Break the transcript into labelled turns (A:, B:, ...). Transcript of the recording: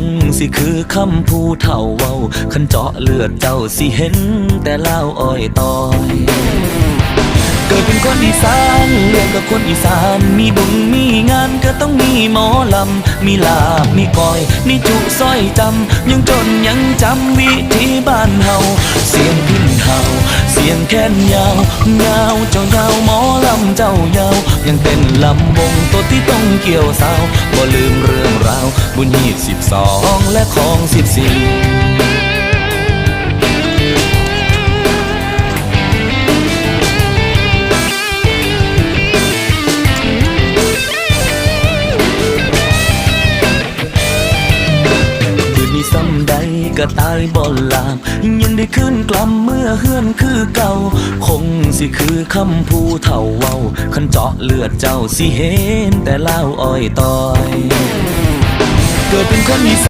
A: งสิคือคำผู้เฒ่าเว้าคันเจาะเลือดเจ้าสิเห็น แต่เล่าอ้อยตอยเกิดเป็นคนอีสานเรียนกับคนอีสาน มีบุญมีงานก็ต้องมีหมอลำ มีลาบ มีก้อย มีจุสร้อยจำ ยังจนยังจำวิธีบ้านเฮา เสียงพิ้นเฮา เสียงแค้นยาวยาวเจ้ายาวหมอลำเจ้ายาว ยังเป็นลำวงตัวที่ต้องเกี่ยวสาว บ่ลืมเรื่อง บุญหีดสิบสองและของสิบสี่คืนนี้ซ้ำใดก็ตายบ่ลาม ยังได้ขึ้นกลัมเมื่อเฮือนคือเก่า คงสิคือคำผู้เฒ่าเว้า คันเจาะเลือดเจ้าสิเห็นแต่เล่าอ้อยตอย เกิดเป็นคนอีส